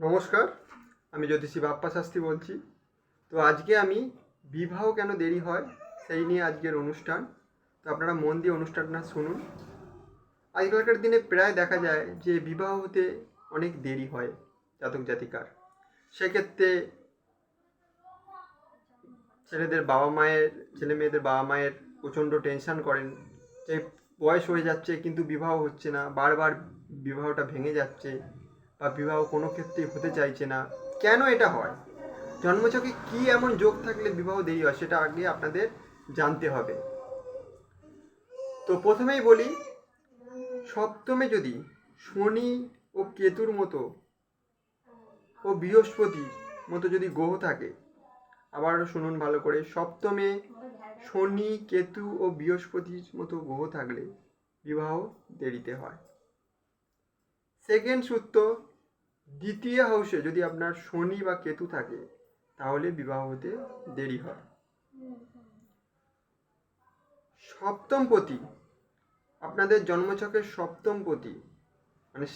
নমস্কার, আমি জ্যোতিষী বাপ্পা শাস্ত্রী বলছি। তো আজকে আমি বিবাহ কেন দেরি হয় সেই নিয়ে আজকের অনুষ্ঠান। তো আপনারা মন দিয়ে অনুষ্ঠানটা শুনুন। আজকালকার দিনে প্রায় দেখা যায় যে বিবাহ হতে অনেক দেরি হয় জাতক জাতিকার। সেক্ষেত্রে ছেলেদের বাবা মায়ের, ছেলে মেয়েদের বাবা মায়ের প্রচণ্ড টেনশন করেন। যে বয়স হয়ে যাচ্ছে কিন্তু বিবাহ হচ্ছে না, বারবার বিবাহটা ভেঙে যাচ্ছে। বা বিবাহ কোনো ক্ষেত্রেই হতে চাইছে না, কেন এটা হয়? জন্মছকে কি এমন যোগ থাকলে বিবাহ দেরি হয় সেটা আগে আপনাদের জানতে হবে। তো প্রথমেই বলি, সপ্তমে যদি শনি ও কেতুর মতো ও বৃহস্পতির মতো যদি গ্রহ থাকে, আবারও শুনুন ভালো করে, সপ্তমে শনি, কেতু ও বৃহস্পতির মতো গ্রহ থাকলে বিবাহ দেরিতে হয়। সেকেন্ড সূত্র দ্বিতীয় হাউসে যদি আপনার শনি বা কেতু থাকে, তাহলে বিবাহ হতে দেরি হয়। সপ্তম পতি, আপনাদের জন্মছকের সপ্তম পতি মানে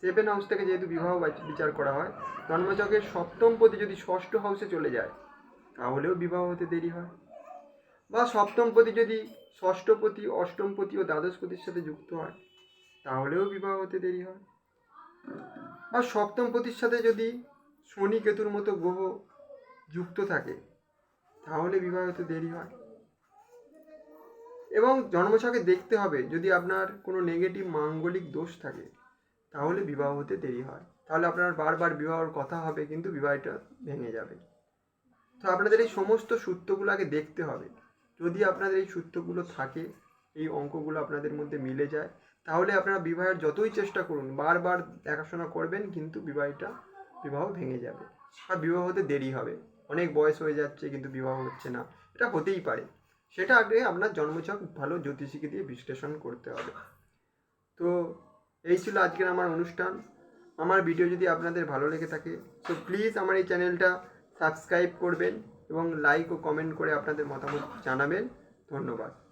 সেভেন হাউস থেকে যেহেতু বিবাহ বাচ- বিচার করা হয়, জন্মছকের সপ্তম পতি যদি ষষ্ঠ হাউসে চলে যায়, তাহলেও বিবাহ হতে দেরি হয়। বা সপ্তম পতি যদি ষষ্ঠপতি অষ্টমপতি ও দ্বাদশপতির সাথে যুক্ত হয়, তাহলেও বিবাহ হতে দেরি হয়। বা সপ্তম সাথে যদি শনি কেতুর মতো গ্রহ যুক্ত থাকে, তাহলে বিবাহ হতে দেরি হয়। এবং জন্মছকে দেখতে হবে, যদি আপনার কোনো নেগেটিভ মাঙ্গলিক দোষ থাকে, তাহলে বিবাহ হতে দেরি হয়। তাহলে আপনার বারবার বিবাহর কথা হবে, কিন্তু বিবাহটা ভেঙে যাবে। তো আপনাদের এই সমস্ত সূত্রগুলো আগে দেখতে হবে। যদি আপনাদের এই সূত্রগুলো থাকে, এই অঙ্কগুলো আপনাদের মধ্যে মিলে যায় তাহলে আপনারা বিবাহের যতই চেষ্টা করুন, বারবার দেখাশোনা করবেন, কিন্তু বিবাহটা, বিবাহ ভেঙে যাবে। আর বিবাহ হতে দেরি হবে। অনেক বয়স হয়ে যাচ্ছে, কিন্তু বিবাহ হচ্ছে না। এটা হতেই পারে। সেটা আগে আপনার জন্মছক ভালো জ্যোতিষীকে দিয়ে বিশ্লেষণ করতে হবে। তো এই ছিল আজকের আমার অনুষ্ঠান। আমার ভিডিও যদি আপনাদের ভালো লেগে থাকে, তো প্লিজ আমার এই চ্যানেলটা সাবস্ক্রাইব করবেন এবং লাইক ও কমেন্ট করে আপনাদের মতামত জানাবেন। ধন্যবাদ।